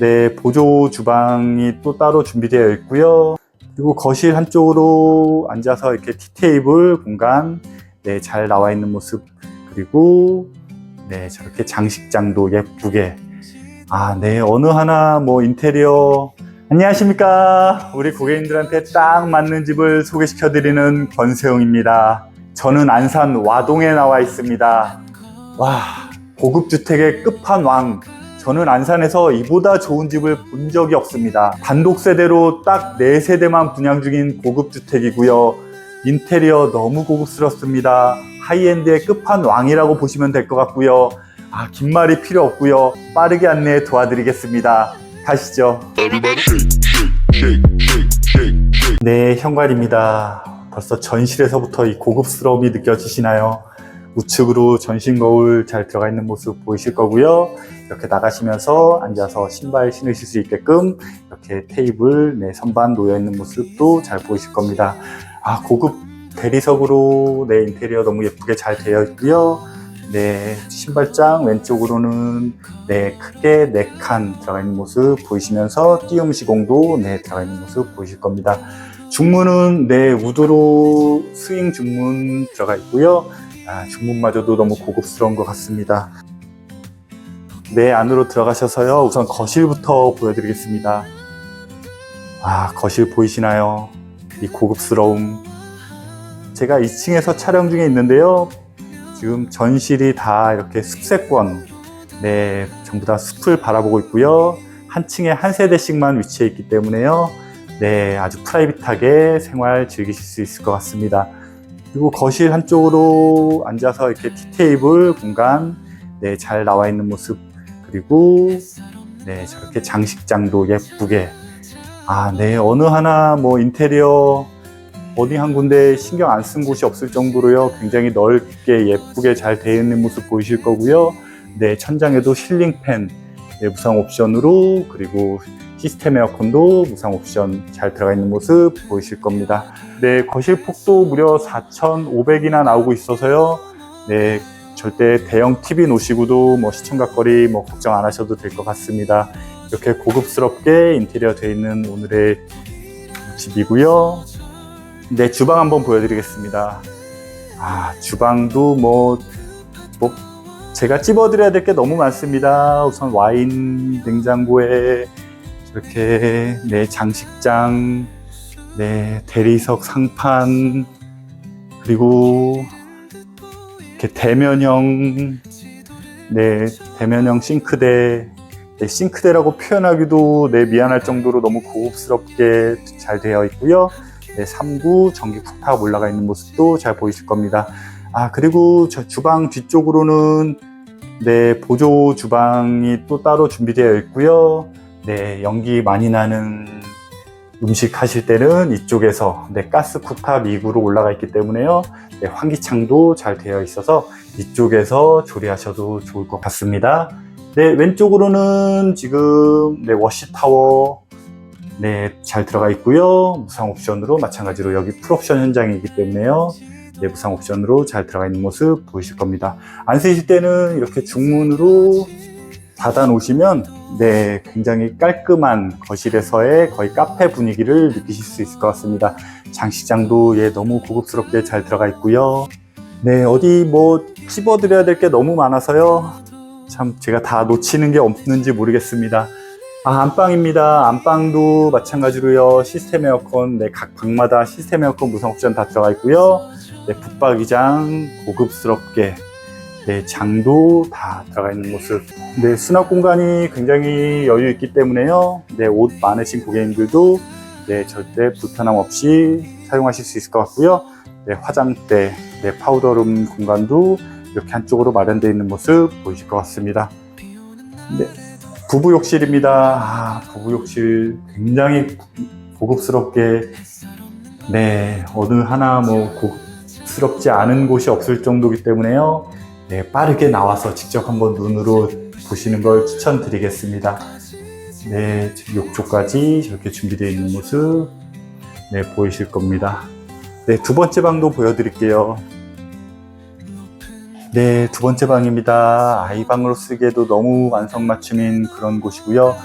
네, 보조 주방이 또 따로 준비되어 있고요. 그리고 거실 한쪽으로 앉아서 이렇게 티테이블 공간, 네, 잘 나와 있는 모습. 그리고, 네, 저렇게 장식장도 예쁘게. 아, 네, 어느 하나 뭐 인테리어. 안녕하십니까. 우리 고객님들한테 딱 맞는 집을 소개시켜 드리는 권세웅입니다. 저는 안산 와동에 나와 있습니다. 와, 고급 주택의 끝판왕. 저는 안산에서 이보다 좋은 집을 본 적이 없습니다. 단독 세대로 딱 4세대만 분양 중인 고급 주택이고요. 인테리어 너무 고급스럽습니다. 하이엔드의 끝판왕이라고 보시면 될 것 같고요. 아, 긴 말이 필요 없고요. 빠르게 안내 도와드리겠습니다. 가시죠. 네, 현관입니다. 벌써 전실에서부터 이 고급스러움이 느껴지시나요? 우측으로 전신 거울 잘 들어가 있는 모습 보이실 거고요. 이렇게 나가시면서 앉아서 신발 신으실 수 있게끔 이렇게 테이블, 네, 선반 놓여 있는 모습도 잘 보이실 겁니다. 아, 고급 대리석으로 네, 인테리어 너무 예쁘게 잘 되어 있고요. 네, 신발장 왼쪽으로는 네, 크게 네 칸 들어가 있는 모습 보이시면서 띄움 시공도 네, 들어가 있는 모습 보이실 겁니다. 중문은 네, 우드로 스윙 중문 들어가 있고요. 아, 중문마저도 너무 고급스러운 것 같습니다. 네, 안으로 들어가셔서요. 우선 거실부터 보여드리겠습니다. 아, 거실 보이시나요? 이 고급스러움. 제가 2층에서 촬영 중에 있는데요. 지금 전실이 다 이렇게 숲세권, 네, 전부 다 숲을 바라보고 있고요. 한 층에 한 세대씩만 위치해 있기 때문에요. 네, 아주 프라이빗하게 생활 즐기실 수 있을 것 같습니다. 그리고 거실 한쪽으로 앉아서 이렇게 티테이블 공간, 네, 잘 나와 있는 모습, 그리고, 네, 저렇게 장식장도 예쁘게. 아, 네, 어느 하나 뭐 인테리어 어디 한 군데 신경 안 쓴 곳이 없을 정도로요. 굉장히 넓게 예쁘게 잘 되어 있는 모습 보이실 거고요. 네, 천장에도 실링팬 네, 무상 옵션으로 그리고 시스템 에어컨도 무상 옵션 잘 들어가 있는 모습 보이실 겁니다. 네, 거실 폭도 무려 4,500이나 나오고 있어서요. 네, 절대 대형 TV 놓으시고도 뭐 시청각거리 뭐 걱정 안 하셔도 될 것 같습니다. 이렇게 고급스럽게 인테리어 되어 있는 오늘의 집이고요. 네, 주방 한번 보여드리겠습니다. 아, 주방도 뭐, 뭐, 제가 찝어드려야 될 게 너무 많습니다. 우선 와인 냉장고에 이렇게, 네, 장식장, 네, 대리석 상판, 그리고 이렇게 대면형, 네, 대면형 싱크대, 네, 싱크대라고 표현하기도 네, 미안할 정도로 너무 고급스럽게 잘 되어 있고요. 네, 3구 전기 쿡탑 올라가 있는 모습도 잘 보이실 겁니다. 아, 그리고 저 주방 뒤쪽으로는 네, 보조 주방이 또 따로 준비되어 있고요. 네, 연기 많이 나는 음식 하실 때는 이쪽에서 네, 가스 쿡탑 2구로 올라가 있기 때문에요. 네, 환기창도 잘 되어 있어서 이쪽에서 조리하셔도 좋을 것 같습니다. 네, 왼쪽으로는 지금 네, 워시 타워 네, 잘 들어가 있고요. 무상 옵션으로 마찬가지로 여기 풀옵션 현장이기 때문에요. 네, 무상 옵션으로 잘 들어가 있는 모습 보이실 겁니다. 안 쓰실 때는 이렇게 중문으로 닫아 놓으시면 네, 굉장히 깔끔한 거실에서의 거의 카페 분위기를 느끼실 수 있을 것 같습니다. 장식장도 예, 너무 고급스럽게 잘 들어가 있고요. 네, 어디 뭐 찝어드려야 될 게 너무 많아서요. 참 제가 다 놓치는 게 없는지 모르겠습니다. 아, 안방입니다. 안방도 마찬가지로요. 시스템 에어컨, 네, 각 방마다 시스템 에어컨 무상 옵션 다 들어가 있고요. 네, 붙박이장 고급스럽게, 네, 장도 다 들어가 있는 모습. 네, 수납 공간이 굉장히 여유 있기 때문에요. 네, 옷 많으신 고객님들도 네, 절대 불편함 없이 사용하실 수 있을 것 같고요. 네, 화장대, 네, 파우더룸 공간도 이렇게 한쪽으로 마련되어 있는 모습 보이실 것 같습니다. 네, 부부 욕실입니다. 아, 부부 욕실 굉장히 고급스럽게 네 어느 하나 뭐 고급스럽지 않은 곳이 없을 정도이기 때문에요. 네 빠르게 나와서 직접 한번 눈으로 보시는 걸 추천드리겠습니다. 네 욕조까지 저렇게 준비되어 있는 모습 네 보이실 겁니다. 네 두 번째 방도 보여드릴게요. 네, 두 번째 방입니다. 아이방으로 쓰기에도 너무 완성맞춤인 그런 곳이고요.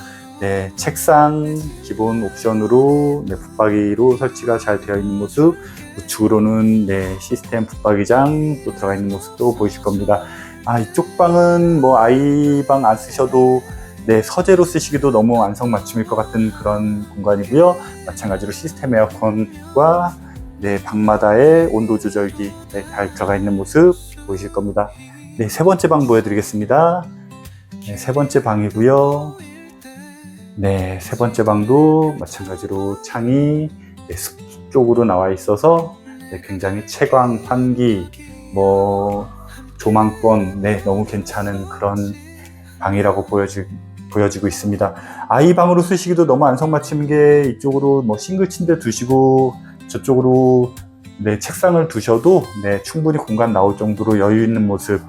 네, 책상 기본 옵션으로 네, 붙박이로 설치가 잘 되어 있는 모습, 우측으로는 네, 시스템 붙박이장 또 들어가 있는 모습도 보이실 겁니다. 아, 이쪽 방은 뭐 아이 방 안 쓰셔도 네, 서재로 쓰시기도 너무 안성맞춤일 것 같은 그런 공간이고요. 마찬가지로 시스템 에어컨과 네, 방마다의 온도 조절기 네, 잘 들어가 있는 모습 보이실 겁니다. 네, 세 번째 방 보여드리겠습니다. 네, 세 번째 방이고요. 네, 세 번째 방도 마찬가지로 창이 네, 숲 쪽으로 나와 있어서 네, 굉장히 채광, 환기, 뭐 조망권, 네, 너무 괜찮은 그런 방이라고 보여지, 보여지고 있습니다. 아이 방으로 쓰시기도 너무 안성맞춤인 게 이쪽으로 뭐 싱글 침대 두시고 저쪽으로 네, 책상을 두셔도 네, 충분히 공간 나올 정도로 여유 있는 모습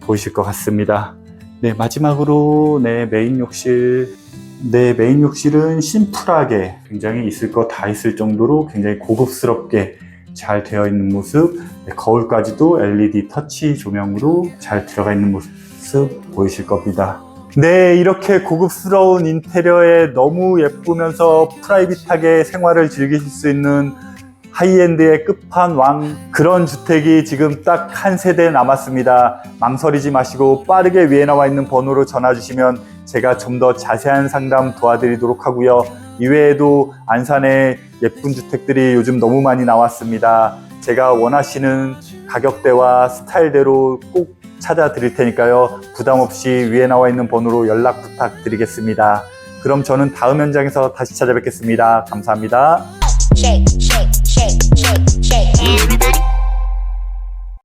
보이실 것 같습니다. 네, 마지막으로 네, 메인 욕실. 네, 메인 욕실은 심플하게 굉장히 있을 거 다 있을 정도로 굉장히 고급스럽게 잘 되어 있는 모습. 네, 거울까지도 LED 터치 조명으로 잘 들어가 있는 모습 보이실 겁니다. 네, 이렇게 고급스러운 인테리어에 너무 예쁘면서 프라이빗하게 생활을 즐기실 수 있는 하이엔드의 끝판왕 그런 주택이 지금 딱 한 세대 남았습니다. 망설이지 마시고 빠르게 위에 나와 있는 번호로 전화 주시면 제가 좀 더 자세한 상담 도와드리도록 하고요. 이외에도 안산에 예쁜 주택들이 요즘 너무 많이 나왔습니다. 제가 원하시는 가격대와 스타일대로 꼭 찾아 드릴 테니까요. 부담 없이 위에 나와 있는 번호로 연락 부탁드리겠습니다. 그럼 저는 다음 현장에서 다시 찾아뵙겠습니다. 감사합니다. shake, shake, everybody.